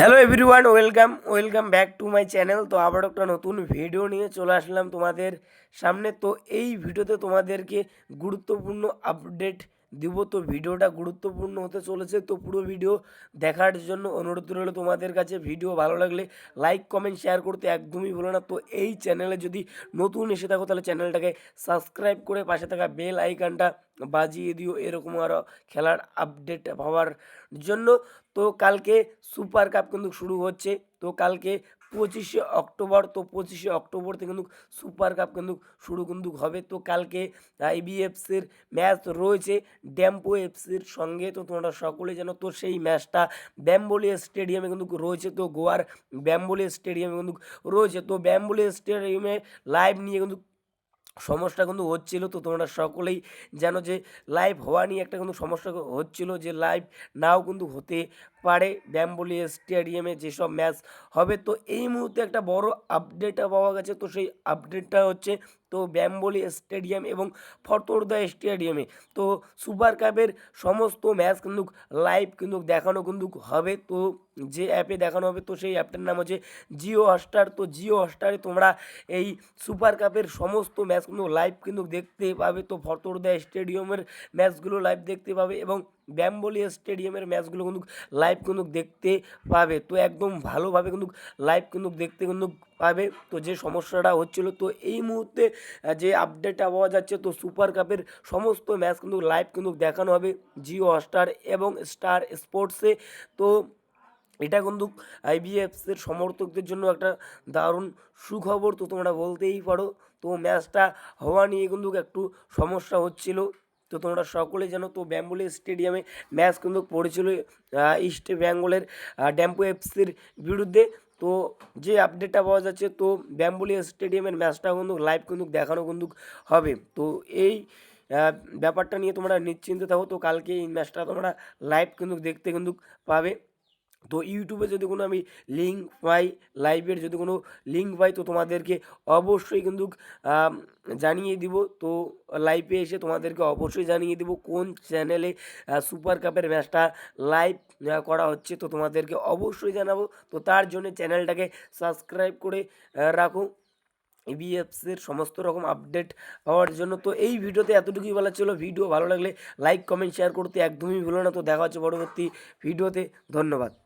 Hello everyone welcome welcome back to my channel তো আবার একটা নতুন ভিডিও নিয়ে চলে আসলাম তোমাদের সামনে। তো এই ভিডিওতে তোমাদেরকে গুরুত্বপূর্ণ আপডেট দিব। তো ভিডিওটা গুরুত্বপূর্ণ হতে চলেছে। তো পুরো ভিডিও দেখার জন্য অনুরোধ রইল তোমাদের কাছে। ভিডিও ভালো লাগলে লাইক কমেন্ট শেয়ার করতে একদমই ভুলো না। তো এই চ্যানেলে যদি নতুন এসে থাকো, তাহলে চ্যানেলটাকে সাবস্ক্রাইব করে পাশে থাকা বেল আইকনটা বাজিয়ে দিও। এরকম আরও খেলার আপডেট পাওয়ার জন্য। তো কালকে সুপার কাপ কিন্তু শুরু হচ্ছে। তো কালকে পঁচিশে অক্টোবর, তো পঁচিশে অক্টোবর থেকে কিন্তু সুপার কাপ কিন্তু শুরু কিন্তু হবে। তো কালকে আইবিএফসির ম্যাচ রয়েছে, ড্যাম্পো এফসির সঙ্গে। তো তোমরা সকলে যেন তো সেই ম্যাচটা ব্যাম্বলি স্টেডিয়ামে কিন্তু রয়েছে। তো গোয়ার ব্যাম্বলি স্টেডিয়ামে কিন্তু রয়েছে। তো ব্যাম্বলি স্টেডিয়ামে লাইভ নিয়ে কিন্তু সমস্যা কিন্তু হচ্ছিল তো তোমরা সকলেই যেন যে লাইভ হওয়া নিয়ে একটা কিন্তু সমস্যা হচ্ছিল যে লাইভ নাও কিন্তু হতে পারে। ব্যাম্বলি স্টেডিয়ামে যেসব ম্যাচ হবে তো এই মুহূর্তে একটা বড় আপডেট পাওয়া গেছে। তো সেই আপডেটটা হচ্ছে তো ব্যাম্বলি স্টেডিয়াম এবং ফতোরদা স্টেডিয়ামে। তো সুপার কাপের সমস্ত ম্যাচ কিন্তু লাইভ কিন্তু দেখানো কিন্তু হবে। তো যে অ্যাপে দেখানো হবে, তো সেই অ্যাপটার নাম হচ্ছে জিও হটস্টার। তো জিও হটস্টারে তোমরা এই সুপার কাপের সমস্ত ম্যাচ কিন্তু লাইভ কিন্তু দেখতে পাবে। তো ফতোরদা স্টেডিয়ামের ম্যাচগুলো লাইভ দেখতে পাবে এবং ব্যাম্বলি স্টেডিয়ামের ম্যাচগুলো কিন্তু লাইভ কিন্তু দেখতে পাবে। তো একদম ভালোভাবে কিন্তু লাইভ কিন্তু দেখতে কিন্তু পাবে। তো যে সমস্যাটা হচ্ছিল, তো এই মুহূর্তে যে আপডেটটা পাওয়া যাচ্ছে, তো সুপার কাপের সমস্ত ম্যাচ কিন্তু লাইভ কিন্তু দেখানো হবে জিও হটস্টার এবং স্টার স্পোর্টসে তো এটা কিন্তু আইবিএফসের সমর্থকদের জন্য একটা দারুণ সুখবর, তো তোমরা বলতেই পারো। তো ম্যাচটা হওয়া নিয়ে কিন্তু একটু সমস্যা হচ্ছিল। তো তোমরা সকলে জানো, তো ব্যাম্বুলি স্টেডিয়ামে ম্যাচ কিন্তু পড়েছিল ইস্ট বেঙ্গলের ড্যাম্পো এফসির বিরুদ্ধে। তো যে আপডেটটা পাওয়া যাচ্ছে, তো ব্যাম্বুলি স্টেডিয়ামের ম্যাচটা কিন্তু লাইভ কিন্তু দেখানো কিন্তু হবে। তো এই ব্যাপারটা নিয়ে তোমরা নিশ্চিন্ত থাকো। তো কালকে এই ম্যাচটা তোমরা লাইভ কিন্তু দেখতে কিন্তু পাবে। তো ইউটিউবে যদি কোনো আমি লিঙ্ক পাই লাইভের যদি কোনো লিঙ্ক পাই, তো তোমাদেরকে অবশ্যই কিন্তু জানিয়ে দিব। তো লাইভে এসে তোমাদেরকে অবশ্যই জানিয়ে দিব কোন চ্যানেলে সুপার কাপের ম্যাচটা লাইভ করা হচ্ছে। তো তোমাদেরকে অবশ্যই জানাব। তো তার জন্য চ্যানেলটাকে সাবস্ক্রাইব করে রাখো। ইবিএফসির সমস্ত রকম আপডেট পাওয়ার জন্য। তো এই ভিডিওতে এতটুকুই বলা ছিল। ভিডিও ভালো লাগলে লাইক কমেন্ট শেয়ার করতে একদমই ভুলো না। তো দেখা হচ্ছে পরবর্তী ভিডিওতে। ধন্যবাদ।